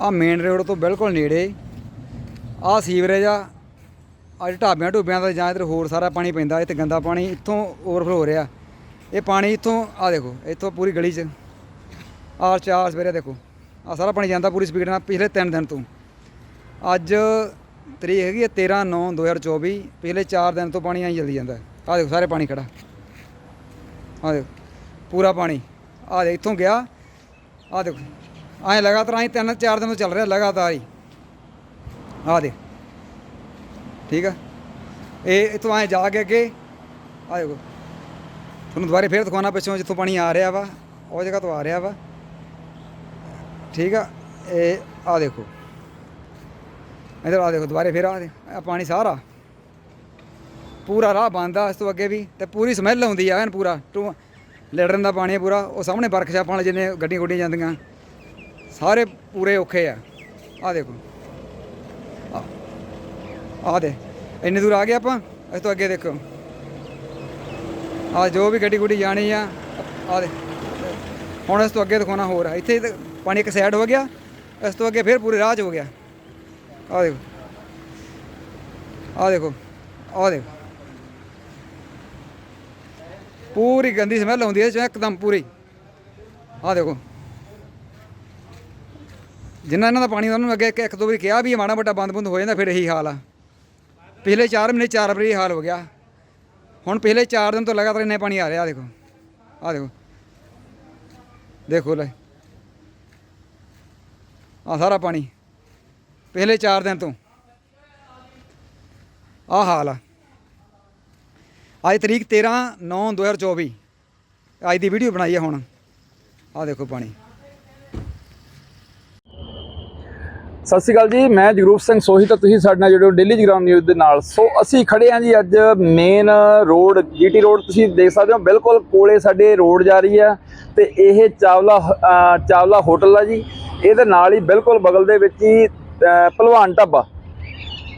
ਆ main road ਤੋਂ ਬਿਲਕੁਲ ਨੇੜੇ। ਆ ਸੀਵਰੇਜ ਆ। ਅੱਜ ਢਾਬਿਆਂ ਢੂਬਿਆਂ ਦਾ ਜਾਂ ਇੱਧਰ ਹੋਰ ਸਾਰਾ ਪਾਣੀ ਪੈਂਦਾ, ਇੱਥੇ ਗੰਦਾ ਪਾਣੀ ਇੱਥੋਂ ਓਵਰਫਲੋ ਹੋ ਰਿਹਾ। ਇਹ ਪਾਣੀ ਇੱਥੋਂ, ਆ ਦੇਖੋ, ਇੱਥੋਂ ਪੂਰੀ ਗਲੀ 'ਚ। ਆਹ ਚਾਰ ਸਵੇਰੇ ਦੇਖੋ, ਆ ਸਾਰਾ ਪਾਣੀ ਜਾਂਦਾ ਪੂਰੀ ਸਪੀਡ ਨਾਲ ਪਿਛਲੇ 3 ਦਿਨ ਤੋਂ। ਅੱਜ ਤਰੀਕ ਹੈਗੀ ਹੈ 13 9 2024 ਪਿਛਲੇ 4 ਦਿਨ ਤੋਂ ਪਾਣੀ ਆਈ ਜਲਦੀ ਜਾਂਦਾ। ਆ ਦੇਖੋ, ਸਾਰੇ ਪਾਣੀ ਖੜਾ। ਆ ਦੇਖੋ, ਪੂਰਾ ਪਾਣੀ। ਆ ਦੇ, ਇੱਥੋਂ ਗਿਆ। ਆ ਦੇਖੋ। ਐਂ ਲਗਾਤਾਰ ਐਂ ਤਿੰਨ ਚਾਰ ਦਿਨ ਤੋਂ ਚੱਲ ਰਿਹਾ ਲਗਾਤਾਰ ਹੀ। ਆ ਦੇ ਠੀਕ ਆ? ਇਹ ਇੱਥੋਂ ਐਂ ਜਾ ਕੇ ਅੱਗੇ। ਆ ਦੇਖੋ। ਤੁਹਾਨੂੰ ਦੁਬਾਰੇ ਫੇਰ ਦਿਖਾਉਣਾ ਪਿੱਛੋਂ ਜਿੱਥੋਂ ਪਾਣੀ ਆ ਰਿਹਾ ਵਾ, ਉਹ ਜਗ੍ਹਾ ਤੋਂ ਆ ਰਿਹਾ ਵਾ। ਠੀਕ ਆ? ਇਹ ਆ ਦੇਖੋ। ਇਧਰ ਆ ਦੇਖੋ, ਦੁਬਾਰੇ ਫੇਰ ਆ ਦੇ ਪਾਣੀ ਸਾਰਾ। ਪੂਰਾ ਰਾਹ ਬੰਦ ਆ ਇਸ ਤੋਂ ਅੱਗੇ ਵੀ, ਤੇ ਪੂਰੀ ਸਮੈਲ ਆਉਂਦੀ ਆ, ਐਨ ਪੂਰਾ। ਟੂ ਲੈਟਰਨ ਦਾ ਪਾਣੀ ਆ ਪੂਰਾ, ਉਹ ਸਾਹਮਣੇ ਵਰਕਸ਼ਾਪਾਂ ਵਾਲੇ ਜਿੰਨੇ ਗੱਡੀਆਂ ਗੁੱਡੀਆਂ ਜਾਂਦੀਆਂ। ਸਾਰੇ ਪੂਰੇ ਔਖੇ ਆ। ਆ ਦੇਖੋ। ਆ- ਆ ਦੇ। ਇੰਨੀ ਦੂਰ ਆ ਗਏ ਆਪਾਂ। ਇਸ ਤੋਂ ਅੱਗੇ ਦੇਖੋ। ਆ ਜੋ ਵੀ ਗੱਡੀ ਗੁੱਡੀ ਜਾਣੀ ਆ ਆ ਦੇ। ਹੁਣ ਇਸ ਤੋਂ ਅੱਗੇ ਦਿਖਾਉਣਾ ਹੋਰ ਆ। ਇੱਥੇ ਪਾਣੀ ਇੱਕ ਸਾਈਡ ਹੋ ਗਿਆ, ਇਸ ਤੋਂ ਅੱਗੇ ਫਿਰ ਪੂਰੀ ਰਾਹ 'ਚ ਹੋ ਗਿਆ। ਆ ਦੇਖੋ। ਆ ਦੇਖੋ। ਆ ਦੇਖੋ। ਪੂਰੀ ਗੰਦੀ ਸਮੈਲ ਆਉਂਦੀ ਹੈ ਜਿਵੇਂ ਇੱਕਦਮ ਪੂਰੀ। ਆ ਦੇਖੋ। ਜਿੰਨਾ ਇਹਨਾਂ ਦਾ ਪਾਣੀ ਉਹਨਾਂ ਨੂੰ ਅੱਗੇ ਇੱਕ ਇੱਕ ਦੋ ਵਾਰੀ ਕਿਹਾ ਵੀ ਇਹ ਮਾੜਾ ਮੋਟਾ ਬੰਦ ਬੰਦ ਹੋ ਜਾਂਦਾ, ਫਿਰ ਇਹੀ ਹਾਲ ਆ। ਪਿਛਲੇ 4 ਮਹੀਨੇ, ਚਾਰ ਵਾਰੀ ਹਾਲ ਹੋ ਗਿਆ। ਹੁਣ ਪਿਛਲੇ 4 ਦਿਨ ਤੋਂ ਲਗਾਤਾਰ ਇੰਨਾ ਪਾਣੀ ਆ ਰਿਹਾ ਦੇਖੋ ਆ ਦੇਖੋ। ਦੇਖੋ ਲੈ। ਆ ਸਾਰਾ ਪਾਣੀ, ਪਿਛਲੇ 4 ਦਿਨ ਤੋਂ। ਆ ਹਾਲ ਆ। ਅੱਜ ਤਰੀਕ 13 9 2024 ਅੱਜ ਦੀ ਵੀਡੀਓ ਬਣਾਈ ਹੈ ਹੁਣ। ਆ ਦੇਖੋ ਪਾਣੀ। ਸਤਿ ਸ਼੍ਰੀ ਅਕਾਲ ਜੀ, ਮੈਂ ਜਗਰੂਪ ਸਿੰਘ ਸੋਹੀ ਤਾਂ ਤੁਸੀਂ ਸਾਡੇ ਨਾਲ ਜਿਹੜੇ ਡੇਲੀ ਜਗਰਾਮ ਨਿਊਜ਼ ਦੇ ਨਾਲ। ਸੋ ਅਸੀਂ ਖੜੇ ਹਾਂ ਜੀ ਅੱਜ ਮੇਨ ਰੋਡ ਜੀਟੀ ਰੋਡ ਤੁਸੀਂ ਦੇਖ ਸਕਦੇ ਹੋ, ਬਿਲਕੁਲ ਕੋਲੇ ਸਾਡੇ ਰੋਡ ਜਾ ਰਹੀ ਹੈ ਤੇ ਇਹ ਚਾਵਲਾ ਚਾਵਲਾ ਹੋਟਲ ਆ ਜੀ। ਇਹਦੇ ਨਾਲ ਹੀ ਬਿਲਕੁਲ ਬਗਲ ਦੇ ਵਿੱਚ ਹੀ ਭਲਵਾਨ ਢਾਬਾ।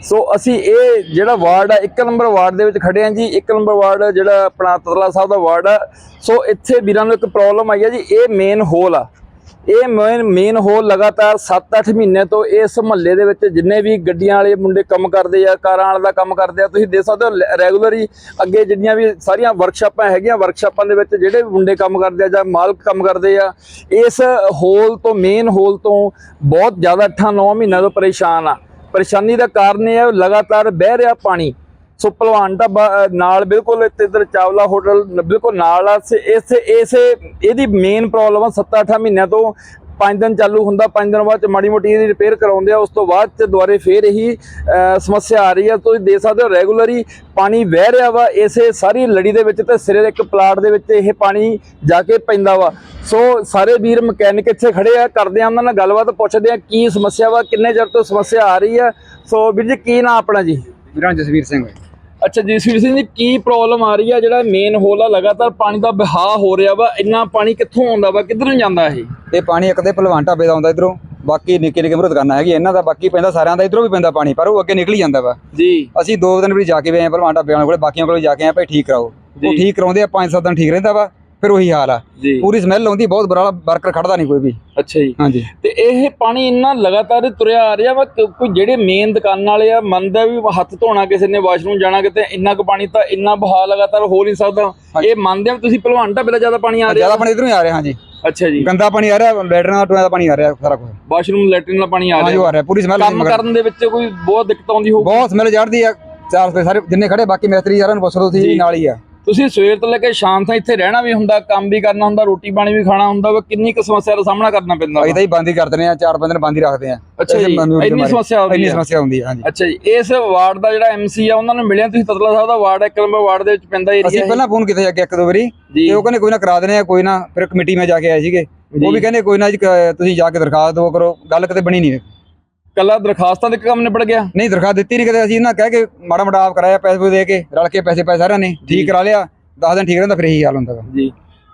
ਸੋ ਅਸੀਂ ਇਹ ਜਿਹੜਾ ਵਾਰਡ ਆ, ਇੱਕ ਨੰਬਰ ਵਾਰਡ ਦੇ ਵਿੱਚ ਖੜੇ ਹਾਂ ਜੀ। ਇੱਕ ਨੰਬਰ ਵਾਰਡ ਜਿਹੜਾ ਆਪਣਾ ਤਤਲਾ ਸਾਹਿਬ ਦਾ ਵਾਰਡ ਆ। ਸੋ ਇੱਥੇ ਵੀਰਾਂ ਨੂੰ ਇੱਕ ਪ੍ਰੋਬਲਮ ਆਈ ਆ ਜੀ, ਇਹ ਮੇਨ ਹੋਲ ਆ। ਇਹ ਮੇਨ ਮੇਨ ਹੋਲ ਲਗਾਤਾਰ 7-8 ਮਹੀਨੇ ਤੋਂ ਇਸ ਮੁਹੱਲੇ ਦੇ ਵਿੱਚ ਜਿੰਨੇ ਵੀ ਗੱਡੀਆਂ ਵਾਲੇ ਮੁੰਡੇ ਕੰਮ ਕਰਦੇ ਆ, ਕਾਰਾਂ ਵਾਲੇ ਦਾ ਕੰਮ ਕਰਦੇ ਆ, ਤੁਸੀਂ ਦੇਖ ਸਕਦੇ ਹੋ ਰੈਗੂਲਰੀ ਅੱਗੇ ਜਿੰਨੀਆਂ ਵੀ ਸਾਰੀਆਂ ਵਰਕਸ਼ਾਪਾਂ ਹੈਗੀਆਂ ਵਰਕਸ਼ਾਪਾਂ ਦੇ ਵਿੱਚ ਜਿਹੜੇ ਵੀ ਮੁੰਡੇ ਕੰਮ ਕਰਦੇ ਆ ਜਾਂ ਮਾਲਕ ਕੰਮ ਕਰਦੇ ਆ, ਇਸ ਹੋਲ ਤੋਂ ਮੇਨ ਹੋਲ ਤੋਂ ਬਹੁਤ ਜ਼ਿਆਦਾ 8-9 ਮਹੀਨਿਆਂ ਤੋਂ ਪਰੇਸ਼ਾਨ ਆ। ਪਰੇਸ਼ਾਨੀ ਦਾ ਕਾਰਨ ਇਹ ਹੈ ਲਗਾਤਾਰ ਬਹਿ ਰਿਹਾ ਪਾਣੀ। ਸੋ ਭਲਵਾਨ ਦਾ ਅ, ਨਾਲ ਬਿਲਕੁਲ ਇੱਥੇ ਇੱਧਰ ਚਾਵਲਾ ਹੋਟਲ ਬਿਲਕੁਲ ਨਾਲ ਆ ਇਸੇ ਇਸੇ ਇਹਦੀ ਮੇਨ ਪ੍ਰੋਬਲਮ ਆ 7-8 ਮਹੀਨਿਆਂ ਤੋਂ 5 ਦਿਨ ਚਾਲੂ ਹੁੰਦਾ 5 ਦਿਨ ਬਾਅਦ ਚ ਮਾੜੀ ਮੋਟੀ ਇਹਦੀ ਰਿਪੇਅਰ ਕਰਾਉਂਦੇ ਆ ਉਸ ਤੋਂ ਬਾਅਦ ਚ ਦੁਬਾਰੇ ਫੇਰ ਇਹੀ ਸਮੱਸਿਆ ਆ ਰਹੀ ਆ। ਤੁਸੀਂ ਦੇਖ ਸਕਦੇ ਹੋ ਰੈਗੂਲਰੀ ਪਾਣੀ ਵਹਿ ਰਿਹਾ ਵਾ ਇਸੇ ਸਾਰੀ ਲੜੀ ਦੇ ਵਿੱਚ ਤੇ ਸਿਰੇ ਇੱਕ ਪਲਾਟ ਦੇ ਵਿੱਚ ਇਹ ਪਾਣੀ ਜਾ ਕੇ ਪੈਂਦਾ ਵਾ। ਸੋ ਸਾਰੇ ਵੀਰ ਮਕੈਨਿਕ ਇੱਥੇ ਖੜੇ ਆ ਕਰਦੇ ਆ ਉਹਨਾਂ ਨਾਲ ਗੱਲਬਾਤ ਪੁੱਛਦੇ ਆ ਕੀ ਸਮੱਸਿਆ ਵਾ ਕਿੰਨੇ ਚਿਰ ਤੋਂ ਸਮੱਸਿਆ ਆ ਰਹੀ ਆ। ਸੋ ਵੀਰ ਜੀ ਕੀ ਨਾਂ ਆਪਣਾ ਜੀ? ਵੀਰਾਂ ਜਸਵੀਰ ਸਿੰਘ ਅੱਛਾ ਜੀ ਸੁਖਵੀਰ ਸਿੰਘ ਜੀ ਕੀ ਪ੍ਰੋਬਲਮ ਆ ਰਹੀ ਆ? ਜਿਹੜਾ ਮੇਨ ਹੋਲ ਆ ਲਗਾਤਾਰ ਪਾਣੀ ਦਾ ਵਹਾਅ ਹੋ ਰਿਹਾ ਵਾ ਇੰਨਾ ਪਾਣੀ ਕਿੱਥੋਂ ਆਉਂਦਾ ਵਾ ਕਿੱਧਰ ਨੂੰ ਜਾਂਦਾ ਇਹ? ਇਹ ਪਾਣੀ ਇੱਕ ਤੇ ਭਲਵਾਨ ਢਾਬੇ ਦਾ ਆਉਂਦਾ ਇਧਰੋਂ ਬਾਕੀ ਨਿੱਕੇ ਨਿੱਕੇ ਮਰੋ ਦੁਕਾਨਾਂ ਹੈਗੀ ਇਹਨਾਂ ਦਾ ਬਾਕੀ ਪੈਂਦਾ ਸਾਰਿਆਂ ਦਾ ਇਧਰੋਂ ਵੀ ਪੈਂਦਾ ਪਾਣੀ ਪਰ ਉਹ ਅੱਗੇ ਨਿਕਲ ਹੀ ਜਾਂਦਾ ਵਾ। ਜੀ। ਅਸੀਂ ਦੋ ਦਿਨ ਵੀ ਜਾ ਕੇ ਆਏ ਆ ਭਲਵਾਨ ਢਾਬੇ ਵਾਲੇ ਕੋਲੇ ਬਾਕੀਆਂ ਕੋਲੇ ਜਾ ਕੇ ਆਏ ਭਾਈ ਠੀਕ ਕਰਾਓ। ਉਹ ਠੀਕ ਕਰਾਉਂਦੇ ਆ ਪੰਜ ਸੱਤ ਦਿਨ ਠੀਕ ਰਹਿੰਦਾ ਵਾ। ਫਿਰ ਉਹੀ ਹਾਲ ਆ। ਜੀ। ਪੂਰੀ ਸਮੈਲ ਆਉਂਦੀ ਬਹੁਤ ਬੁਰਾ ਵਰਕਰ ਖੜਦਾ ਨਹੀਂ ਕੋਈ ਵੀ। ਅੱਛਾ ਜੀ। ਹਾਂਜੀ। ਤੇ ਇਹ ਪਾਣੀ ਇੰਨਾ ਲਗਾਤਾਰ ਤੁਰਿਆ ਆ ਰਿਹਾ ਵਾ ਕਿ ਕੋਈ ਜਿਹੜੇ ਮੇਨ ਦੁਕਾਨ ਵਾਲੇ ਆ ਮੰਨਦਾ ਵੀ ਹੱਥ ਧੋਣਾ ਕਿਸੇ ਨੇ ਵਾਸ਼ਰੂਮ ਜਾਣਾ ਕਿਤੇ ਇੰਨਾ ਕੁ ਪਾਣੀ ਤਾਂ ਇੰਨਾ ਵਹਾਅ ਲਗਾਤਾਰ ਹੋ ਨਹੀਂ ਸਕਦਾ। ਇਹ ਮੰਨਦੇ ਤੁਸੀਂ ਭਲਵਾਨ ਢਾਬੇ ਦਾ ਜ਼ਿਆਦਾ ਪਾਣੀ ਆ ਰਿਹਾ ਜ਼ਿਆਦਾ ਪਾਣੀ ਇਧਰੋਂ ਹੀ ਆ ਰਿਹਾ ਹਾਂਜੀ। ਅੱਛਾ ਜੀ। ਗੰਦਾ ਪਾਣੀ ਆ ਰਿਹਾ ਲੈਟਰਾਂ ਦਾ ਟੋਇਆ ਦਾ ਪਾਣੀ ਆ ਰਿਹਾ ਸਾਰਾ ਕੁਝ ਵਾਸ਼ਰੂਮ ਲੈਟਰਿਨ ਦਾ ਪਾਣੀ ਆ ਰਿਹਾ। ਆ ਰਿਹਾ ਪੂਰੀ ਸਮੈਲ ਕੰਮ ਕਰਨ ਦੇ ਵਿੱਚ ਕੋਈ ਬਹੁਤ ਦਿੱਕਤ ਆਉਂਦੀ ਹੋਊ ਬਹੁਤ ਸਮੈਲ ਚੜਦੀ ਆ ਚਾਰ ਸਾਰੇ ਜਿੰਨੇ ਖੜੇ ਬਾਕੀ ਮਿਸਤਰੀ ਸਾਰਿਆਂ ਨੂੰ ਪੁੱਛ ਲਓ ਤੁਸੀਂ ਨਾਲ ਹੀ ਆ। ਤੁਸੀਂ ਸਵੇਰ ਤੋਂ ਲੈ ਕੇ ਸ਼ਾਮ ਤੱਕ ਇੱਥੇ ਰਹਿਣਾ ਵੀ ਹੁੰਦਾ ਕੰਮ ਵੀ ਕਰਨਾ ਹੁੰਦਾ ਰੋਟੀ ਪਾਣੀ ਵੀ ਖਾਣਾ ਹੁੰਦਾ ਵਾ ਕਿੰਨੀ ਕੁ ਸਮੱਸਿਆ ਦਾ ਸਾਹਮਣਾ ਕਰਨਾ ਪੈਂਦਾ? ਅਸੀਂ ਤਾਂ ਹੀ ਬੰਦ ਹੀ ਕਰ ਦਿੰਦੇ ਆ ਚਾਰ ਪੰਜ ਦਿਨ ਬੰਦ ਹੀ ਰੱਖਦੇ ਆ ਅੱਛਾ ਜੀ ਇੰਨੀ। ਸਮੱਸਿਆ ਆਉਂਦੀ ਇੰਨੀ ਸਮੱਸਿਆ ਹੁੰਦੀ ਹੈ ਹਾਂਜੀ। ਅੱਛਾ ਜੀ ਇਸ ਵਾਰਡ ਦਾ ਜਿਹੜਾ ਐਮਸੀ ਆ ਉਹਨਾਂ ਨੂੰ ਮਿਲਿਆ ਤੁਸੀਂ ਤਤਲਾ ਸਾਹਿਬ ਦਾ ਵਾਰਡ ਇੱਕ ਨੰਬਰ ਵਾਰਡ ਦੇ ਵਿੱਚ ਪੈਂਦਾ ਅਸੀਂ ਏਰੀਆ ਪਹਿਲਾਂ ਫੋਨ ਕੀਤਾ ਅੱਗੇ ਇੱਕ ਦੋ ਵਾਰੀ ਤੇ ਉਹ ਕਹਿੰਦੇ ਕੋਈ ਨਾ ਕਰਾ ਦਿੰਦੇ ਆ ਕੋਈ ਨਾ ਫਿਰ ਕਮੇਟੀ ਮੈਂ ਜਾ ਕੇ ਆਏ ਸੀਗੇ। ਉਹ ਵੀ ਕਹਿੰਦੇ ਕੋਈ ਨਾ ਜੀ ਤੁਸੀਂ ਜਾ ਕੇ ਦਰਖਾਸਤ ਦਿਓ ਕਰੋ ਗੱਲ ਕਿਤੇ ਬਣੀ ਨਹੀਂ। ਕੱਲਾ ਦਰਖਾਸਤਾਂ ਦੇ ਕੰਮ ਨਿਬੜ ਗਿਆ? ਨਹੀਂ ਦਰਖਾਸਤ ਦਿੱਤੀ ਨਹੀਂ ਕਦੇ। ਅਸੀਂ ਇਹਨਾਂ ਕਹਿ ਕੇ ਮਾੜਾ ਮਾੜਾ ਆਪ ਕਰਾਇਆ ਪੈਸੇ ਪੂਸੇ ਦੇ ਕੇ ਰਲ ਕੇ ਪੈਸੇ ਪੈਸੇ ਸਾਰਿਆਂ ਨੇ। ਠੀਕ ਕਰਾ ਲਿਆ 10 ਦਿਨ ਠੀਕ ਰਹਿੰਦਾ ਫਿਰ ਇਹੀ ਹਾਲ ਹੁੰਦਾ ਜੀ।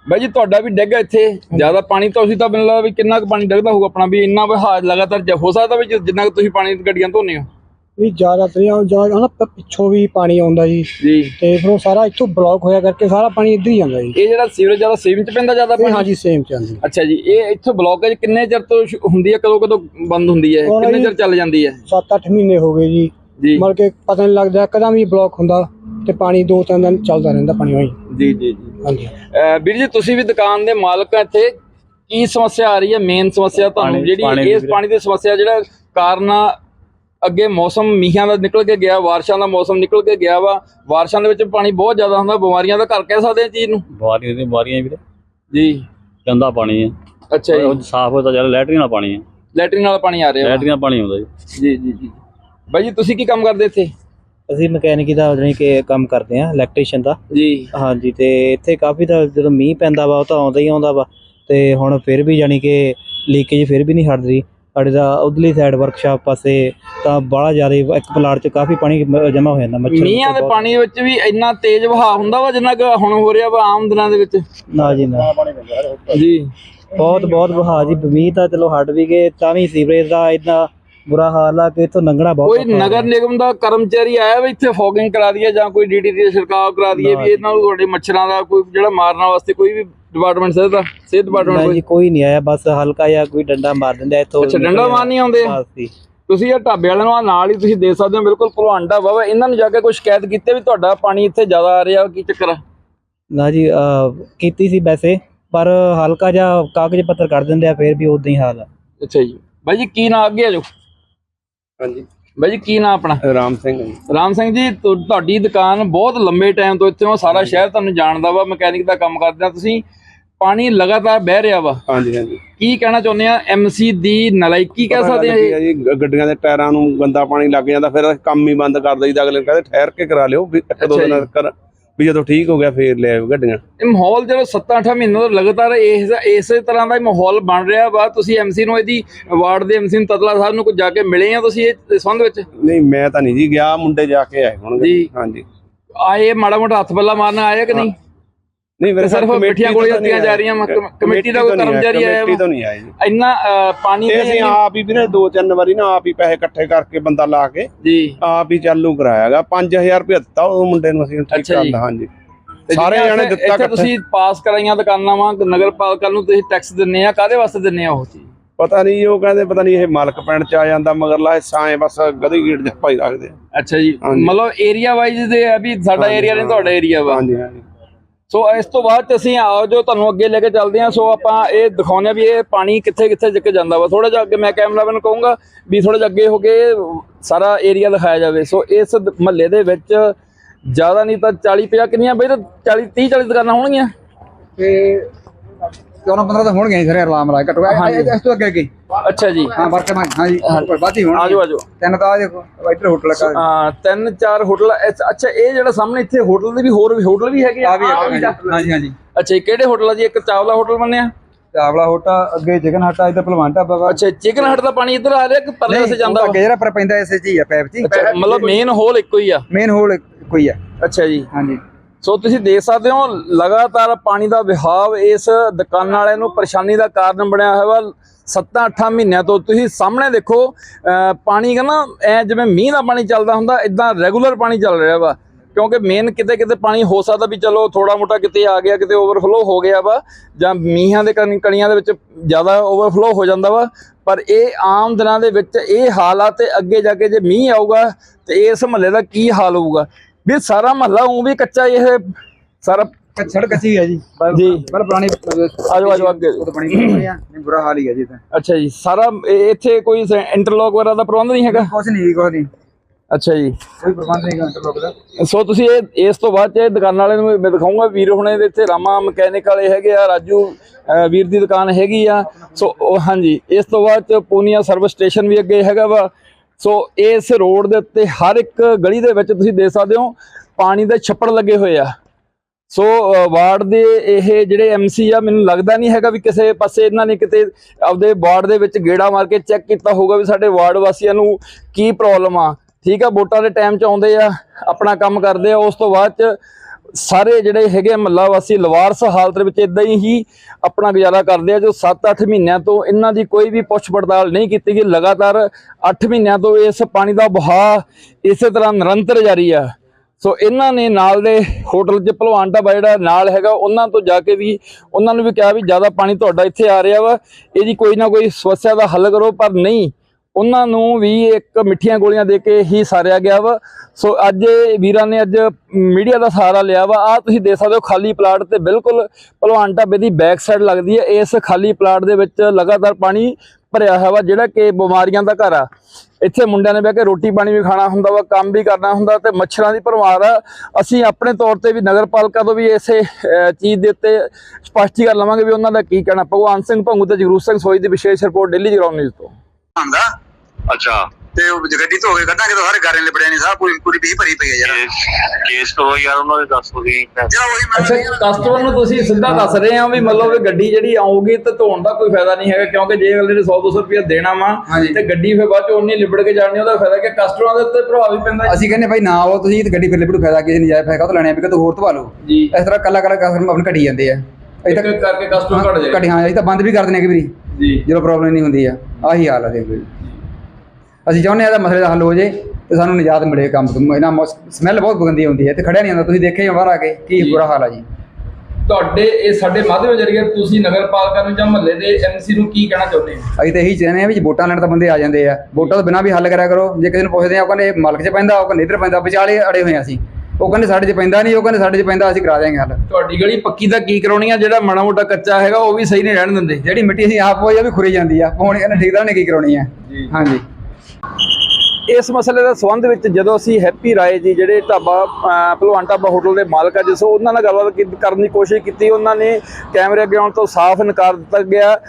ਬਾਈ ਜੀ ਤੁਹਾਡਾ ਵੀ ਡਿੱਗ ਇੱਥੇ। ਜ਼ਿਆਦਾ ਪਾਣੀ ਤਾਂ ਤੁਸੀਂ ਤਾਂ ਮੈਨੂੰ ਲੱਗਦਾ ਵੀ ਕਿੰਨਾ ਕੁ ਪਾਣੀ ਡਿੱਗਦਾ ਹੋਊਗਾ ਆਪਣਾ ਵੀ ਇੰਨਾ ਵਹਾਅ ਲਗਾਤਾਰ ਜ- ਹੋ ਸਕਦਾ ਵੀ ਜਿ- ਜਿੰਨਾ ਕੁ ਤੁਸੀਂ ਪਾਣੀ ਗੱਡੀਆਂ ਧੋਨੇ ਹੋ। ਵੀ ਜ਼ਿਆਦਾ ਤੇ ਜ਼ਿਆਦਾ ਨਾ ਪ- ਪਿੱਛੋਂ ਵੀ ਪਾਣੀ ਆਉਂਦਾ ਜੀ। ਜੀ। ਤੇ ਫਿਰ ਉਹ ਸਾਰਾ ਇੱਥੋਂ ਬਲੌਕ ਹੋਇਆ ਕਰਕੇ ਸਾਰਾ ਪਾਣੀ ਇੱਧਰ ਹੀ ਜਾਂਦਾ ਜੀ। ਇਹ ਜਿਹੜਾ ਸੀਵਰੇਜ ਜ਼ਿਆਦਾ ਸੇਮ ਚ ਪੈਂਦਾ ਜ਼ਿਆਦਾ ਇਹ ਪਾਣੀ? ਹਾਂਜੀ ਸੇਮ ਚੱਲਦੀ ਅੱਛਾ ਜੀ ਇਹ ਇੱਥੋਂ ਬਲੌਕੇਜ ਕਿੰਨੇ ਚਿਰ ਤੋਂ ਸ਼ੁ- ਹੁੰਦੀ ਹੈ ਕਦੋਂ ਕਦੋਂ ਬੰਦ ਹੁੰਦੀ ਹੈ? ਕਿੰਨੇ ਜੀ- ਚਿਰ ਚੱਲ ਜਾਂਦੀ ਹੈ? 7-8 ਮਹੀਨੇ ਹੋ ਗਏ ਜੀ। ਜੀ। ਮਤਲਬ ਕਿ ਪਤਾ ਨਹੀਂ ਲੱਗਦਾ ਕਦਾਂ ਵੀ ਬਲੌਕ ਹੁੰਦਾ ਤੇ ਪਾਣੀ ਦੋ ਤਿੰਨ ਦਿਨ ਚੱਲਦਾ ਰਹਿੰਦਾ ਪਾਣੀ ਹੋਈ ਜੀ ਜੀ ਜੀ। ਹਾਂਜੀ। ਅਹ ਵੀਰ ਜੀ ਤੁਸੀਂ ਵੀ ਦੁਕਾਨ ਦੇ ਮਾਲਕ ਆ ਇੱਥੇ। ਕੀ ਸਮੱਸਿਆ ਆ ਰਹੀ ਹੈ? ਮੇਨ ਸਮੱਸਿਆ ਤੁਹਾਨੂੰ ਪਾਣੀ- ਪਾਣੀ ਜਿਹੜੀ ਦੀ ਇਸ ਵੀਰੇ। ਪਾਣੀ ਦੀ ਸਮੱਸਿਆ ਜਿਹੜਾ ਕਾਰਨ ਆ, ਅੱਗੇ ਮੌਸਮ ਮੀਂਹਾਂ ਦਾ ਨਿਕਲ ਕੇ ਗਿਆ ਬਾਰਿਸ਼ਾਂ ਦਾ ਮੌਸਮ ਨਿਕਲ ਕੇ ਗਿਆ ਵਾ। ਬਾਰਿਸ਼ਾਂ ਦੇ ਵਿੱਚ ਪਾਣੀ ਬਹੁਤ ਜ਼ਿਆਦਾ ਹੁੰਦਾ ਬਿਮਾਰੀਆਂ ਦਾ ਘਰ ਕਹਿ ਸਕਦੇ ਆ ਚੀਜ਼ ਨੂੰ? ਬਿਮਾਰੀਆਂ ਦੀ ਬਿਮਾਰੀਆਂ ਵੀਰੇ। ਜੀ। ਗੰਦਾ ਪਾਣੀ ਹੈ ਅੱਛਾ ਉਹ ਜੀ ਸਾਫ਼ ਹੋਇਆ ਤਾਂ ਲੈਟਰੀਨ ਵਾਲਾ ਪਾਣੀ ਹੈ ਲੈਟਰਿਨ ਵਾਲਾ ਪਾਣੀ ਆ ਰਿਹਾ। ਲੈਟਰੀਨ ਵਾਲਾ ਪਾਣੀ ਆਉਂਦਾ ਜੀ। ਜੀ ਜੀ ਜੀ। ਬਾਈ ਜੀ ਤੁਸੀਂ ਕੀ ਕੰਮ ਕਰਦੇ ਇੱਥੇ? ਅਸੀਂ ਮਕੈਨਿਕੀ ਦਾ ਜਾਣੀ ਕਿ ਕੰਮ ਕਰਦੇ ਆ ਇਲੈਕਟ੍ਰੀਸ਼ੀਅਨ ਦਾ। ਜੀ। ਹਾਂਜੀ ਤੇ ਇੱਥੇ ਕਾਫੀ ਤਾਂ ਜਦੋਂ ਮੀਂਹ ਪੈਂਦਾ ਵਾ ਉਹ ਤਾਂ ਆਉਂਦਾ ਹੀ ਆਉਂਦਾ ਵਾ। ਤੇ ਹੁਣ ਫਿਰ ਵੀ ਜਾਣੀ ਕਿ ਲੀਕੇਜ ਫਿਰ ਵੀ ਨਹੀਂ ਹਟ ਰਹੀ ਸਾਡੇ ਦਾ ਉਧਰਲੀ ਸਾਈਡ ਵਰਕਸ਼ਾਪ ਪਾਸੇ ਤਾਂ ਬੜਾ ਜ਼ਿਆਦਾ ਇੱਕ ਪਲਾਟ 'ਚ ਕਾਫੀ ਪਾਣੀ ਜਮਾ ਹੋ ਜਾਂਦਾ ਮੱਛਰ ਮੀਂਹਾਂ ਦੇ ਬਹੁਤ- ਪਾਣੀ ਵਿੱਚ ਵੀ ਇੰਨਾ ਤੇਜ਼ ਵਹਾਅ ਹੁੰਦਾ ਵਾ ਜਿੰਨਾ ਕੁ ਹੁਣ ਹੋ ਰਿਹਾ ਵਾ ਆਮ ਦਿਨਾਂ ਦੇ ਵਿੱਚ? ਨਾ ਜੀ ਨਾ। ਜੀ। ਬਹੁਤ ਬਹੁਤ ਵਹਾ ਜੀ ਮੀਂਹ ਤਾਂ ਚਲੋ ਹਟ ਵੀ ਗਏ ਤਾਂ ਵੀ ਸੀਵਰੇਜ ਦਾ ਇਦਾਂ ਬੁਰਾ ਹਾਲ ਆ ਕਿ ਇੱਥੋਂ ਲੰਘਣਾ ਬਹੁਤ ਕੋਈ ਨਗਰ। ਨਿਗਮ ਦਾ ਕਰਮਚਾਰੀ ਆਇਆ ਵੀ ਇੱਥੇ ਫੋਗਿੰਗ ਕਰਾ ਦਈਏ ਜਾਂ ਕੋਈ ਡੀਟੀ ਦੀ ਛਿੜਕਾਅ ਕਰਾ ਦਈਏ ਵੀ ਇਹਨਾਂ ਨੂੰ ਤੁਹਾਡੇ ਮੱਛਰਾਂ ਦਾ ਕੋਈ ਜਿਹੜਾ ਮਾਰਨ ਵਾਸਤੇ ਕੋਈ ਵੀ ਡਿਪਾਰਟਮੈਂਟ ਸਿਹਤ ਦਾ ਸਿਹਤ ਡਿਪਾਰਟਮੈਂਟ ਨਹੀਂ ਕੋਈ ਜੀ ਕੋਈ? ਨਹੀਂ ਆਇਆ ਬਸ ਹਲਕਾ ਜਿਹਾ ਕੋਈ ਡੰਡਾ ਮਾਰ ਦਿੰਦਾ ਇੱਥੋਂ ਅੱਛਾ ਡੰਡਾ ਮਾਰ ਨਹੀਂ ਆਉਂਦੇ? ਬਸ ਜੀ। ਤੁਸੀਂ ਇਹ ਢਾਬੇ ਵਾਲਿਆਂ ਨੂੰ ਆਹ ਨਾਲ ਹੀ ਤੁਸੀਂ ਦੇ ਸਕਦੇ ਹੋ ਬਿਲਕੁਲ ਭਲਵਾਨ ਢਾਬਾ ਵਾ ਇਹਨਾਂ ਨੂੰ ਜਾ ਕੇ ਕੋਈ ਸ਼ਿਕਾਇਤ ਕੀਤੀ ਵੀ ਤੁਹਾਡਾ ਪਾਣੀ ਇੱਥੇ ਜ਼ਿਆਦਾ ਆ ਰਿਹਾ ਕੀ ਚੱਕਰ ਆ? ਨਾ ਜੀ ਅਹ, ਕੀਤੀ ਸੀ ਵੈਸੇ ਪਰ ਹਲਕਾ ਜਿਹਾ ਕਾਗਜ਼ ਪੱਤਰ ਕਰ ਦਿੰਦੇ ਆ ਫਿਰ ਵੀ ਉਦਾਂ ਹੀ ਹਾਲ ਆ। ਅੱਛਾ ਜੀ। ਬਾਈ ਜੀ ਕੀ ਨਾਂ ਅੱਗੇ ਆ ਜਾਓ ਹਾਂਜੀ। ਬਾਈ ਜੀ ਕੀ ਨਾਂ ਆਪਣਾ? ਰਾਮ ਸਿੰਘ ਜੀ। ਰਾਮ ਸਿੰਘ ਜੀ ਤੁ- ਤੁਹਾਡੀ ਦੁਕਾਨ ਬਹੁਤ ਲੰਬੇ ਟਾਈਮ ਤੋਂ ਇੱਥੇ ਹੋ ਸਾਰਾ ਸ਼ਹਿਰ ਤੁਹਾਨੂੰ ਜਾਣਦਾ ਵਾ ਮਕੈਨਿਕ ਦਾ ਕੰਮ ਕਰਦੇ ਆ ਤੁਸੀਂ। ਪਾਣੀ ਲਗਾਤਾਰ ਬਹਿ ਰਿਹਾ ਵਾ। ਹਾਂਜੀ ਹਾਂਜੀ। ਕੀ ਕਹਿਣਾ ਚਾਹੁੰਦੇ ਆ ਐਮਸੀ ਦੀ ਨਲਾਇਕੀ? ਕਹਿ ਸਕਦੇ ਆ ਇਹ ਜੀ? ਗ- ਗੱਡੀਆਂ ਦੇ ਟਾਇਰਾਂ ਨੂੰ ਗੰਦਾ ਪਾਣੀ ਲੱਗ ਜਾਂਦਾ ਫਿਰ ਕੰਮ ਹੀ ਬੰਦ ਕਰ ਦਈਦਾ ਅਗਲੇ ਨੂੰ ਕਹਿੰਦੇ ਠਹਿਰ ਕੇ ਕਰਾ ਲਿਓ ਵੀ ਇੱਕ ਦੋ ਅੱਛਾ ਦਿਨ ਕਰ ਵੀ ਜਦੋਂ ਠੀਕ ਹੋ ਗਿਆ ਫੇਰ ਲੈ ਆਇਓ ਗੱਡੀਆਂ। ਇਹ ਮਾਹੌਲ ਜਿਹੜਾ 7-8 ਮਹੀਨਿਆਂ ਤੋਂ ਲਗਾਤਾਰ ਇਸ ਇਸੇ ਤਰ੍ਹਾਂ ਦਾ ਮਾਹੌਲ ਬਣ ਰਿਹਾ ਵਾ। ਤੁਸੀਂ ਐਮਸੀ ਨੂੰ ਇਹਦੀ ਵਾਰਡ ਦੇ ਐਮਸੀ ਨੂੰ ਤਤਲਾ ਸਾਹਿਬ ਨੂੰ ਕੋਈ ਜਾ ਕੇ ਮਿਲੇ ਆ ਤੁਸੀਂ ਇਹ ਸੰਬੰਧ ਵਿੱਚ? ਨਹੀਂ ਮੈਂ ਤਾਂ ਨਹੀਂ ਜੀ ਗਿਆ। ਮੁੰਡੇ ਜਾ ਕੇ ਆਏ ਹੋਣਗੇ। ਜੀ। ਹਾਂਜੀ। ਆਏ ਮਾੜਾ ਮੋਟਾ ਹੱਥ ਬੱਲਾ ਮਾਰਨ ਆਇਆ ਕਿ ਨਹੀਂ? ਨਹੀਂ ਮੇਰੇ ਸਿਰਫ ਮਿੱਠੀਆਂ ਗੋਲੀਆਂ ਦਿੱਤੀਆਂ ਜਾ ਰਹੀਆਂ ਕਮੇਟੀ ਦਾ ਕੋਈ ਕਰਮਚਾਰੀ ਆਇਆ ਕਮੇਟੀ? ਤੋਂ ਨਹੀਂ ਆਇਆ ਜੀ ਇੰਨਾ ਪਾਣੀ ਦੇ ਅਸੀਂ ਆਪ ਹੀ ਵੀਰੇ ਦੋ ਤਿੰਨ ਵਾਰੀ ਨਾ ਆਪ ਹੀ ਪੈਸੇ ਇਕੱਠੇ ਕਰਕੇ ਬੰਦਾ ਲਾ ਕੇ ਜੀ ਆਪ ਹੀ ਚਾਲੂ ਕਰਾਇਆਗਾ 5000 ਰੁਪਏ ਦਿੱਤਾ ਉਹ ਮੁੰਡੇ ਨੂੰ ਅਸੀਂ ਠੀਕ। ਕਰਦਾ ਹਾਂਜੀ ਤੇ ਸਾਰੇ ਜਾਣੇ ਦਿੱਤਾ ਇੱਥੇ ਇਕੱਠੇ। ਤੁਸੀਂ ਪਾਸ ਕਰਾਈਆਂ ਦੁਕਾਨਾਂ ਵਾ ਨਗਰ ਪਾਲਿਕਾ ਨੂੰ ਤੁਸੀਂ ਟੈਕਸ ਦਿੰਨੇ ਆ ਕਾਦੇ ਵਾਸਤੇ ਦਿੰਨੇ ਆ ਉਹ ਚੀਜ਼ ਪਤਾ ਨਹੀਂ ਉਹ ਕਹਿੰਦੇ ਪਤਾ ਨਹੀਂ ਇਹ ਮਾਲਕ ਪਿੰਡ ਚ ਆ ਜਾਂਦਾ ਮਗਰਲਾ ਹਿੱਸਾ ਐ ਬਸ ਗਦੀ ਗੇਟ ਜਿਹਾ ਭਾਈ ਰੱਖਦੇ ਆ ਅੱਛਾ ਜੀ। ਮਤਲਬ ਏਰੀਆ ਵਾਈਜ਼ ਦੇ ਆ ਵੀ ਸਾਡਾ ਏਰੀਆ ਨਹੀਂ। ਤੁਹਾਡਾ ਏਰੀਆ ਵਾ ਹਾਂਜੀ ਹਾਂਜੀ ਸੋ ਇਸ ਤੋਂ ਬਾਅਦ 'ਚ ਅਸੀਂ ਆਓ ਜੋ ਤੁਹਾਨੂੰ ਅੱਗੇ ਲੈ ਕੇ ਚੱਲਦੇ ਹਾਂ। ਸੋ ਆਪਾਂ ਇਹ ਦਿਖਾਉਂਦੇ ਹਾਂ ਵੀ ਇਹ ਪਾਣੀ ਕਿੱਥੇ ਕਿੱਥੇ ਜਿੱਕ ਜਾਂਦਾ ਵਾ। ਥੋੜਾ ਜਿਹਾ ਅੱਗੇ ਮੈਂ ਕੈਮਰਾਮੈਨ ਕਹੂੰਗਾ ਵੀ ਥੋੜਾ ਜਿਹਾ ਅੱਗੇ ਹੋ ਕੇ ਸਾਰਾ ਏਰੀਆ ਦਿਖਾਇਆ ਜਾਵੇ। ਸੋ ਇਸ ਮਹੱਲੇ ਦੇ ਵਿੱਚ ਜ਼ਿਆਦਾ ਨਹੀਂ ਤਾਂ 40 50 ਕਿੰਨੀਆਂ ਬਈ? ਤਾਂ 40 30 40 ਦੁਕਾਨਾਂ ਹੋਣਗੀਆਂ? ਤੇ 14 15 ਤਾਂ ਹੋਣਗੇ ਸਾਰੇ ਆਰਾਮ ਨਾਲ ਘਟੋ ਹਾਂਜੀ। ਇਸ ਤੋਂ ਅੱਗੇ ਕੀ ਅੱਛਾ ਜੀ। ਹਾਂ ਵਰਕ ਮੈਂ ਹਾਂਜੀ ਵਾਧੀ ਹੋਣ ਆਜੋ ਆਜੋ। ਤਿੰਨ ਤਾਂ ਆਹ ਦੇਖੋ ਇੱਧਰ ਹੋਟਲ ਕਾ ਹਾਂ ਤਿੰਨ ਚਾਰ ਹੋਟਲ। ਅੱਛਾ ਅੱਛਾ, ਇਹ ਜਿਹੜਾ ਸਾਹਮਣੇ ਇੱਥੇ ਹੋਟਲ ਦੇ ਵੀ ਹੋਰ ਵੀ ਹੋਟਲ ਵੀ ਹੈਗੇ ਆ? ਵੀ ਆਹ ਹੈ ਹਾਂਜੀ ਹਾਂਜੀ। ਅੱਛਾ ਇਹ ਕਿਹੜੇ ਹੋਟਲ ਆ ਜੀ? ਇੱਕ ਚਾਵਲਾ ਹੋਟਲ ਬਣਿਆ? ਚਾਵਲਾ ਹੋਟਾ ਅੱਗੇ ਚਿਕਨ ਹਟਾ ਇੱਧਰ ਭਲਵਾਨ ਢਾਬਾ ਵਾ। ਅੱਛਾ ਚਿਕਨ ਹਟ ਦਾ ਪਾਣੀ ਇੱਧਰ ਆ ਰਿਹਾ ਕਿ ਪਰਲੇ ਪਾਸੇ ਜਾਂਦਾ ਵਾ? ਅੱਗੇ ਜਿਹੜਾ ਪਰ ਪੈਂਦਾ ਇਸੇ ਚ ਹੀ ਆ ਪੈਪ ਚ ਅੱਛਾ ਮਤਲਬ ਮੇਨ ਹੋਲ ਇੱਕੋ ਹੀ ਆ? ਮੇਨ ਹੋਲ ਕੋਈ ਆ। ਅੱਛਾ ਜੀ। ਹਾਂਜੀ। ਸੋ ਤੁਸੀਂ ਦੇਖ ਸਕਦੇ ਹੋ, ਲਗਾਤਾਰ ਪਾਣੀ ਦਾ ਵਿਹਾਵ ਇਸ ਦੁਕਾਨ ਵਾਲਿਆਂ ਨੂੰ ਪਰੇਸ਼ਾਨੀ ਦਾ ਕਾਰਨ ਬਣਿਆ ਹੋਇਆ ਵਾ। 7-8 ਮਹੀਨਿਆਂ ਤੋਂ ਤੁਸੀਂ ਸਾਹਮਣੇ ਦੇਖੋ ਪਾਣੀ ਕਹਿੰਦਾ ਐ ਜਿਵੇਂ ਮੀਂਹ ਦਾ ਪਾਣੀ ਚੱਲਦਾ ਹੁੰਦਾ ਇਦਾਂ ਰੈਗੂਲਰ ਪਾਣੀ ਚੱਲ ਰਿਹਾ ਵਾ। ਕਿਉਂਕਿ ਮੇਨ ਕਿਤੇ ਕਿਤੇ ਪਾਣੀ ਹੋ ਸਕਦਾ ਵੀ ਚਲੋ ਥੋੜਾ ਮੋਟਾ ਕਿਤੇ ਆ ਗਿਆ, ਕਿਤੇ ਓਵਰਫਲੋ ਹੋ ਗਿਆ ਵਾ, ਜਾਂ ਮੀਂਹਾਂ ਦੇ ਕਣੀ- ਕਣੀਆਂ ਦੇ ਵਿੱਚ ਜ਼ਿਆਦਾ ਓਵਰਫਲੋ ਹੋ ਜਾਂਦਾ ਵਾ। ਪਰ ਇਹ ਆਮ ਦਿਨਾਂ ਦੇ ਵਿੱਚ ਇਹ ਹਾਲ ਆ ਤੇ ਅੱਗੇ ਜਾ ਕੇ ਜੇ ਮੀਂਹ ਆਊਗਾ, ਤੇ ਇਸ ਮਹੱਲੇ ਦਾ ਕੀ ਹਾਲ ਹੋਊਗਾ? ਵੀ ਸਾਰਾ ਮਹੱਲਾ ਉਂ ਵੀ ਕੱਚਾ ਇਹ ਸਾਰਾ ਸੜਕ ਕੱਚੀ ਹੈ ਜੀ। ਜੀ। ਪਰ ਪੁਰਾਣੀ ਆਜੋ ਆਜੋ ਅੱਗੇ ਤਾਂ ਹੋਈ ਆ ਬੁਰਾ ਹਾਲ ਹੀ ਹੈ ਜੀ ਤਾਂ ਅੱਛਾ ਜੀ ਸਾਰਾ ਇੱਥੇ ਕੋਈ ਇੰਟਰਲੌਕ ਵਗੈਰਾ ਦਾ ਪ੍ਰਬੰਧ ਨਹੀਂ ਹੈਗਾ? ਕੁਛ ਨਹੀਂ ਕੁਛ ਨਹੀਂ। ਅੱਛਾ ਜੀ। ਕੋਈ ਪ੍ਰਬੰਧ ਨਹੀਂ ਇੰਟਰਲੋਕ ਦਾ। ਸੋ ਤੁਸੀਂ ਇਹ ਇਸ ਤੋਂ ਬਾਅਦ 'ਚ ਇਹ ਦੁਕਾਨ ਵਾਲੇ ਨੂੰ ਮੈਂ ਦਿਖਾਊਂਗਾ ਵੀਰ ਹੁਣੇ ਦੇ ਇੱਥੇ ਰਾਮਾ ਮਕੈਨਿਕ ਵਾਲੇ ਹੈਗੇ ਆ ਰਾਜੂ ਵੀਰ ਦੀ ਦੁਕਾਨ ਹੈਗੀ ਆ। ਸੋ ਹਾਂਜੀ ਇਸ ਤੋਂ ਬਾਅਦ 'ਚ ਪੂਨੀਆ ਸਰਵਿਸ ਸਟੇਸ਼ਨ ਵੀ ਅੱਗੇ ਹੈਗਾ ਵਾ। ਸੋ ਇਸ ਰੋਡ ਦੇ ਉੱਤੇ ਹਰ ਇੱਕ ਗਲੀ ਦੇ ਵਿੱਚ ਤੁਸੀਂ ਦੇਖ ਸਕਦੇ ਹੋ ਪਾਣੀ ਦੇ ਛੱਪੜ ਲੱਗੇ ਹੋਏ ਆ। ਸੋ ਵਾਰਡ ਦੇ ਇਹ ਜਿਹੜੇ ਐਮਸੀ ਆ, ਮੈਨੂੰ ਲੱਗਦਾ ਨਹੀਂ ਹੈਗਾ ਵੀ ਕਿਸੇ ਪਾਸੇ ਇਹਨਾਂ ਨੇ ਕਿਤੇ ਆਪਦੇ ਵਾਰਡ ਦੇ ਵਿੱਚ ਗੇੜਾ ਮਾਰ ਕੇ ਚੈੱਕ ਕੀਤਾ ਹੋਊਗਾ ਵੀ ਸਾਡੇ ਵਾਰਡ ਵਾਸੀਆਂ ਨੂੰ ਕੀ ਪ੍ਰੋਬਲਮ ਆ। ਠੀਕ ਆ, ਵੋਟਾਂ ਦੇ ਟਾਈਮ 'ਚ ਆਉਂਦੇ ਆ, ਆਪਣਾ ਕੰਮ ਕਰਦੇ ਆ, ਉਸ ਤੋਂ ਬਾਅਦ 'ਚ ਸਾਰੇ ਜਿਹੜੇ ਹੈਗੇ ਮੱਲਾ ਵਾਸੀ ਲਵਾਰਸ ਹਾਲਤ ਵਿੱਚ ਇਦਾਂ ਹੀ ਆਪਣਾ ਗੁਜ਼ਾਰਾ ਕਰਦੇ ਆ, ਜੋ 7-8 ਮਹੀਨਿਆਂ ਤੋਂ ਇਹਨਾਂ ਦੀ ਕੋਈ ਵੀ ਪੁੱਛ ਪੜਤਾਲ ਨਹੀਂ ਕੀਤੀ ਗਈ। ਲਗਾਤਾਰ 8 ਮਹੀਨਿਆਂ ਤੋਂ ਇਸ ਪਾਣੀ ਦਾ ਵਹਾਅ ਇਸੇ ਤਰ੍ਹਾਂ ਨਿਰੰਤਰ ਜਾਰੀ ਆ। ਸੋ ਇਹਨਾਂ ਨੇ ਨਾਲ ਦੇ ਹੋਟਲ 'ਚ ਭਲਵਾਨ ਢਾਬਾ ਜਿਹੜਾ ਨਾਲ ਹੈਗਾ, ਉਹਨਾਂ ਤੋਂ ਜਾ ਕੇ ਵੀ ਉਹਨਾਂ ਨੂੰ ਵੀ ਕਿਹਾ ਵੀ ਜ਼ਿਆਦਾ ਪਾਣੀ ਤੁਹਾਡਾ ਇੱਥੇ ਆ ਰਿਹਾ ਵਾ। ਇਹਦੀ ਕੋਈ ਨਾ ਕੋਈ ਸਮੱਸਿਆ ਦਾ ਹੱਲ ਕਰੋ, ਪਰ ਨਹੀਂ ਉਹਨਾਂ ਨੂੰ ਵੀ ਇੱਕ ਮਿੱਠੀਆਂ ਗੋਲੀਆਂ ਦੇ ਕੇ ਹੀ ਸਾਰਿਆ ਗਿਆ ਵਾ। ਸੋ ਅੱਜ ਵੀਰਾਂ ਨੇ ਅੱਜ ਮੀਡੀਆ ਦਾ ਸਹਾਰਾ ਲਿਆ ਵਾ। ਆ ਤੁਸੀਂ ਦੇਖ ਸਕਦੇ ਹੋ ਖਾਲੀ ਪਲਾਟ ਤੇ ਬਿਲਕੁਲ ਭਲਵਾਨ ਢਾਬੇ ਦੀ ਬੈਕ ਸਾਈਡ ਲੱਗਦੀ ਹੈ। ਇਸ ਖਾਲੀ ਪਲਾਟ ਦੇ ਵਿੱਚ ਲਗਾਤਾਰ ਪਾਣੀ ਭਰਿਆ ਹੋਇਆ ਵਾ, ਜਿਹੜਾ ਕਿ ਬਿਮਾਰੀਆਂ ਦਾ ਘਰ ਆ। ਇੱਥੇ ਮੁੰਡਿਆਂ ਨੇ ਬਹਿ ਕੇ ਰੋਟੀ ਪਾਣੀ ਵੀ ਖਾਣਾ ਹੁੰਦਾ ਵਾ, ਕੰਮ ਵੀ ਕਰਨਾ ਹੁੰਦਾ ਤੇ ਮੱਛਰਾਂ ਦੀ ਭਰਮਾਰ ਆ। ਅਸੀਂ ਆਪਣੇ ਤੌਰ ਤੇ ਵੀ ਨਗਰ ਪਾਲਿਕਾ ਤੋਂ ਵੀ ਇਸੇ ਚੀਜ਼ ਦੇ ਉੱਤੇ ਸਪਸ਼ਟੀਕਰਨ ਲਵਾਂਗੇ ਵੀ ਉਹਨਾਂ ਦਾ ਕੀ ਕਹਿਣਾ। ਭਗਵਾਨ ਸਿੰਘ ਭੰਗੂ ਤੇ ਜਗਰੂਪ ਸਿੰਘ ਸੋਈ ਦੀ ਵਿਸ਼ੇਸ਼ ਰਿਪੋਰਟ ਦਿੱਲੀ ਜਗਰਾਉਂ ਨਿਊਜ਼ ਤੋਂ। ਹੁੰਦਾ। ਅੱਛਾ। ਤੇ ਉਹ ਗੱਡੀ ਧੋ ਕੇ ਕੱਢਾਂਗੇ ਤਾਂ ਸਾਰੇ ਗਾਰੇ ਲਿਬੜਿਆ ਨਹੀਂ ਸਾਰਾ ਪੂਰੀ ਪੂਰੀ ਵੀ ਭਰੀ ਪਈ ਹੈ ਯਾਰ। ਕੇਸ ਕੇਸ ਕਰੋ ਯਾਰ ਉਹਨਾਂ ਦੇ ਦੱਸ ਦੋ ਜੀ ਜਿਹੜਾ ਉਹੀ ਮੈਂ ਅੱਛਾ ਕਸਟਮਰ ਨੂੰ ਤੁਸੀਂ ਸਿੱਧਾ ਦੱਸ ਰਹੇ ਆ ਵੀ ਮਤਲਬ ਵੀ ਗੱਡੀ ਜਿਹੜੀ ਆਊਗੀ ਤੇ ਧੋਣ ਦਾ ਕੋਈ ਫਾਇਦਾ ਨਹੀਂ ਹੈਗਾ ਕਿਉਂਕਿ ਜੇ ਅਗਲੇ ਨੇ 100 200 ਰੁਪਏ ਦੇਣਾ ਵਾ ਹਾਂਜੀ। ਤੇ ਗੱਡੀ ਫਿਰ ਬਾਅਦ ਚ ਉਨੀ ਲਿਬੜ ਕੇ ਜਾਣੀ ਉਹਦਾ ਫਾਇਦਾ ਕਿ ਕਸਟਮਰਾਂ ਦੇ ਉੱਤੇ ਪ੍ਰਭਾਵ ਵੀ ਪੈਂਦਾ। ਅਸੀਂ ਕਹਿੰਦੇ ਭਾਈ ਨਾ ਆਓ ਤੁਸੀਂ ਤੇ ਗੱਡੀ ਫਿਰ ਲਿਬੜੂ ਫਾਇਦਾ ਕਿਸੇ ਨਜਾਇਜ਼ ਫਾਇਦਾ ਤਾਂ ਲੈਣੇ ਆ ਵੀ ਕਿਤੋਂ ਹੋਰ ਧਵਾ ਲਓ। ਜੀ। ਇਸ ਤਰ੍ਹਾਂ ਕੱਲਾ ਕੱਲਾ ਕਸਟਮਰ ਆਪਣੇ ਘਟੀ ਜਾਂਦੇ ਆ। ਅਜੇ ਇੱਕ ਇੱਕ ਕਰਕੇ ਕਸਟਮਰ ਘਟ ਜਾਏ। ਘਟੀ ਹਾਂ ਅਸੀਂ ਤਾਂ ਬੰਦ ਵੀ ਕਰ ਦਿੰਦੇ ਆ ਕਿ ਵੀਰੀ। ਜੀ। ਜਦੋਂ ਪ੍ਰੋਬਲਮ ਨਹੀਂ ਹੁੰਦੀ ਆ ਆਹੀ ਹਾਲ ਆ ਦੇਖੋ ਜੀ। ਅਸੀਂ ਚਾਹੁੰਦੇ ਆ ਇਹਦਾ ਮਸਲੇ ਦਾ ਹੱਲ ਹੋ ਜੇ ਤੇ ਸਾਨੂੰ ਨਿਜਾਤ ਮਿਲੇ ਕੰਮ ਤੋਂ। ਇਹਨਾਂ ਸਮੈਲ ਬਹੁਤ ਗੰਦੀ ਆਉਂਦੀ ਹੈ ਤੇ ਖੜਿਆ ਨਹੀਂ ਆਉਂਦਾ ਤੁਸੀਂ ਦੇਖਿਆ ਹੀ ਆ ਬਾਹਰ ਆ ਕੇ ਕੀ। ਬੁਰਾ ਹਾਲ ਆ ਜੀ। ਤੁਹਾਡੇ ਇਹ ਸਾਡੇ ਮਾਧਿਅਮ ਜਰੀਏ ਤੁਸੀਂ ਨਗਰਪਾਲਿਕਾ ਨੂੰ ਜਾਂ ਮਹੱਲੇ ਦੇ ਐਮਸੀ ਨੂੰ ਕੀ ਕਹਿਣਾ ਚਾਹੁੰਦੇ ਹੋ? ਅਸੀਂ ਤਾਂ ਇਹੀ ਚਾਹੁੰਦੇ ਆ ਵੀ ਵੋਟਾਂ ਲੈਣ ਤਾਂ ਬੰਦੇ ਆ ਜਾਂਦੇ ਆ। ਵੋਟਾਂ ਤੋਂ ਬਿਨਾਂ ਵੀ ਹੱਲ ਕਰਿਆ ਕਰੋ। ਜੇ ਕਿਸੇ ਨੂੰ ਪੁੱਛਦੇ ਆ ਉਹ ਕਹਿੰਦੇ ਮਲਕ 'ਚ ਪੈਂਦਾ ਉਹ ਕਹਿੰਦੇ ਇੱਧਰ ਪੈਂਦਾ ਵਿਚਾਲੇ ਅੜੇ ਹੋਏ ਆ ਅਸੀਂ। ਉਹ ਕਹਿੰਦੇ ਸਾਡੇ 'ਚ ਪੈਂਦਾ ਨਹੀਂ ਉਹ ਕਹਿੰਦੇ ਸਾਡੇ 'ਚ ਪੈਂਦਾ ਅਸੀਂ ਕਰਾ ਦਿਆਂਗੇ ਹੱਲ। ਤੁਹਾਡੀ ਗਲੀ ਪੱਕੀ ਦਾ ਕੀ ਕਰਾਉਣੀ ਆ? ਜਿਹੜਾ ਮਾੜਾ ਮੋਟਾ ਕੱਚਾ ਹੈਗਾ ਉਹ ਵੀ ਸਹੀ ਨਹੀਂ ਰਹਿਣ ਦਿੰਦੇ। ਜਿਹੜੀ ਮਿੱਟੀ ਅਸੀਂ ਆਪ ਹੋਈ ਆ ਵੀ ਖੁਰੀ ਜਾਂਦੀ ਆ। ਹੁਣ ਇਹਨੇ ਠੇਕੇਦਾਰ ਨੇ ਕੀ ਕਰਾਉਣੀ ਆ। ਹਾਂਜੀ। ਇਸ ਮਸਲੇ ਦੇ ਸੰਬੰਧ ਵਿੱਚ ਜਦੋਂ ਅਸੀਂ ਹੈਪੀ ਰਾਏ ਜੀ ਜਿਹੜੇ ਢਾਬਾ ਭਲਵਾਨ ਢਾਬਾ ਹੋਟਲ ਦੇ ਮਾਲਕ ਆ, ਜਿਸ ਉਹਨਾਂ ਨਾਲ ਗੱਲਬਾਤ ਕੀ- ਕਰਨ ਦੀ ਕੋਸ਼ਿਸ਼ ਕੀਤੀ, ਉਹਨਾਂ ਨੇ ਕੈਮਰੇ ਅੱਗੇ ਆਉਣ ਤੋਂ ਸਾਫ਼ ਇਨਕਾਰ ਦਿੱਤਾ ਗਿਆ।